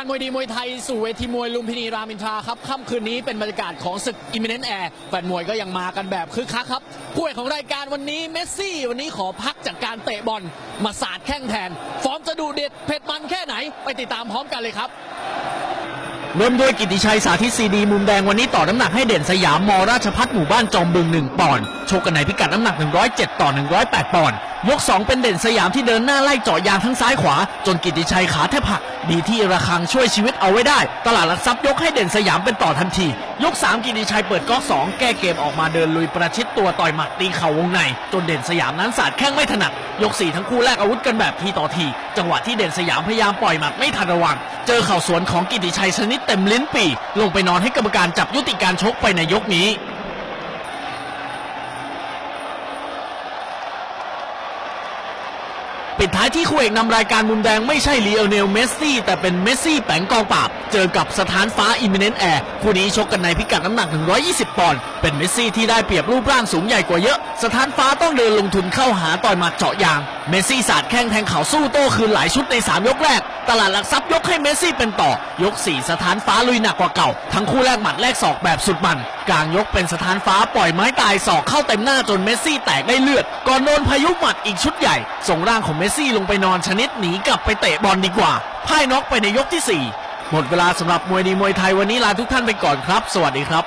การมวยดีมวยไทยสู่เวทีมวยลุมพินีรามินทราครับค่ำคืนนี้เป็นบรรยากาศของศึกอิม n เนนแอร์แฟนมวยก็ยังมากันแบบคึกคักครับผู้เอกของรายการวันนี้เมสซี่ วันนี้ขอพักจากการเตะบอลมาสาดแข้งแทน ฟอร์มจะดูเด็ดเผ็ดมันแค่ไหน ไปติดตามพร้อมกันเลยครับเริ่มด้วยกิติชัยสาธิตซีดีมุมแดงวันนี้ต่อน้ำหนักให้เด่นสยามมราชพัฒหมู่บ้านจอมบึง1ปอนด์ ชกกันในพิกัดน้ำหนัก 107 ต่อ 108 ปอนด์ ยก 2 เป็นเด่นสยามที่เดินหน้าไล่เจาะยางทั้งซ้ายขวา จนกิติชัยขาแทบหัก ดีที่ระคังช่วยชีวิตเอาไว้ได้ ตลาดหลักทรัพย์ยกให้เด่นสยามเป็นต่อทันที ยก 3 กิติชัยเปิดก๊อก 2 แก้เกมออกมาเดินลุยประชิดตัวต่อยหมัดตีเข่าวงใน จนเด่นสยามนั้นสาดแข้งไม่ถนัด ยก 4 ทั้งคู่แลกอาวุธกันแบบทีต่อที จังหวะที่เด่นสยามพยายามปล่อยหมัดไม่ทันระวัง เจอเข่าสวนของกิติชัยชนิดเต็มลิ้นปี ลงไปนอนให้กรรมการจับยุติการชกไปในยกนี้ ดท้ายที่คู่เอกนำรายการมุมแดงไม่ใช่ลีโอเนลเมสซี่ แต่เป็นเมสซี่แปงกองปราบ เจอกับสถานฟ้าอิม n เนนแอร์คู่นี้ชกกันในพิกัดน้ำหนัก 120 ปอนด์เป็นเมสซี่ที่ได้เปรียบรูปร่างสูงใหญ่กว่าเยอะ สถานฟ้าต้องเดินลงทุนเข้าหาต่อยหมัดเจาะยาง เมสซี่สาดแข้งแทงเข่าสู้โต้คืนหลายชุดใน 3 ยกแรก ตลาดหลักทรัพย์ยกให้เมสซี่เป็นต่อ ยก 4 สถานฟ้าลุยหนักกว่าเก่า ทั้งคู่แลกหมัดแลกศอกแบบสุดมันกลางยกเป็นสถานฟ้าปล่อยไม้ตายศอกเข้าเต็มหน้าจนเมสซี่แตกได้เลือดก่อนโดนพายุหมัดอีกชุดใหญ่ส่งร่างของเมสซี่ลงไปนอนชนิดหนีกลับไปเตะบอลดีกว่าพ่ายน็อกไปในยกที่ 4 หมดเวลาสำหรับมวยดีมวยไทยวันนี้ลาทุกท่านไปก่อนครับ สวัสดีครับ